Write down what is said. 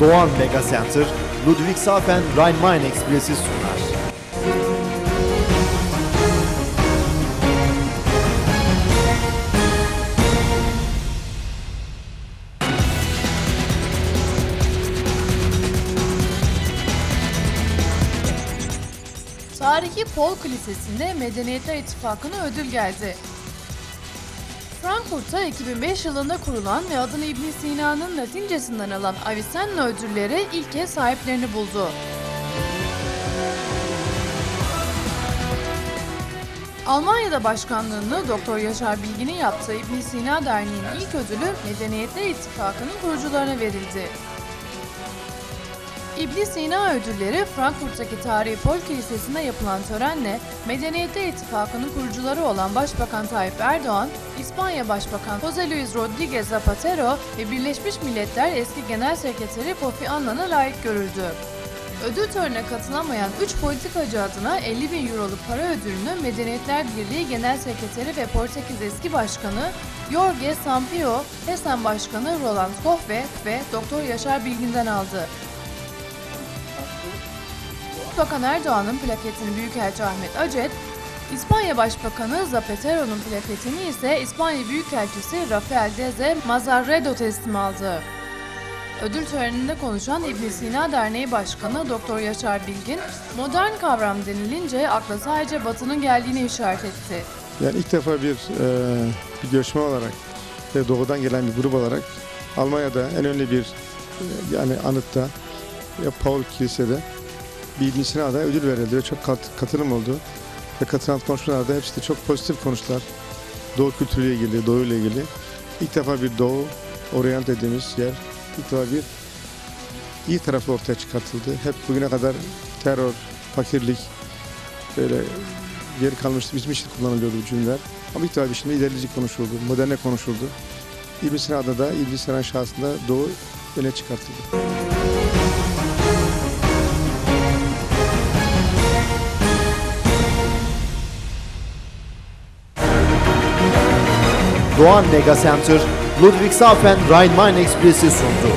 Doğan Mega Center, Ludwigshafen Rhein-Main Ekspresi sunar. Tarihi Polk Lisesi'nde Medeniyetler İttifakı'na ödül geldi. Frankfurt'ta 2005 yılında kurulan ve adını İbn Sina'nın Latincesinden alan Avicenna ödülleri ilk kez sahiplerini buldu. Almanya'da başkanlığını Doktor Yaşar Bilgin'in yaptığı İbn Sina Derneği'nin ilk ödülü Medeniyetler İttifakı'nın kurucularına verildi. İbn Sina ödülleri Frankfurt'taki Tarihi Polk Lisesi'nde yapılan törenle Medeniyetler İttifakı'nın kurucuları olan Başbakan Tayyip Erdoğan, İspanya Başbakan José Luis Rodríguez Zapatero ve Birleşmiş Milletler eski Genel Sekreteri Kofi Annan'a layık görüldü. Ödül törenine katılamayan 3 politikacı adına 50 bin euroluk para ödülünü Medeniyetler Birliği Genel Sekreteri ve Portekiz eski Başkanı Jorge Sampaio, HESEN Başkanı Roland Koch ve Doktor Yaşar Bilgin'den aldı. Başbakan Erdoğan'ın plaketini Büyükelçi Ahmet Acet, İspanya Başbakanı Zapatero'nun plaketini ise İspanya Büyükelçisi Rafael Deze Mazarredo teslim aldı. Ödül töreninde konuşan İbn Sina Derneği Başkanı Doktor Yaşar Bilgin, modern kavram denilince akla sadece Batı'nın geldiğini işaret etti. Yani ilk defa bir, e, bir göçmen olarak ve doğudan gelen bir grup olarak Almanya'da en önemli bir e, yani anıtta ya Paul Kilise'de bir İbn Sina'da ödül verildi ve çok kat, katılım oldu. Ve katılan konuşmalarda hepsi de çok pozitif konuştular. Doğu kültürüyle ilgili, Doğu ile ilgili. İlk defa bir Doğu, Orient dediğimiz yer ilk defa bir iyi tarafı ortaya çıkartıldı. Hep bugüne kadar terör, fakirlik, böyle geri kalmış bizim için kullanılıyordu bu cümleler. Ama ilk defa bir şimdi ilerici konuşuldu, moderne konuşuldu. İbn Sina'da da İbn Sina şahsında Doğu öne çıkartıldı. Doğan Mega Center, Ludwigshafen Rhein-Main Ekspresi sundu.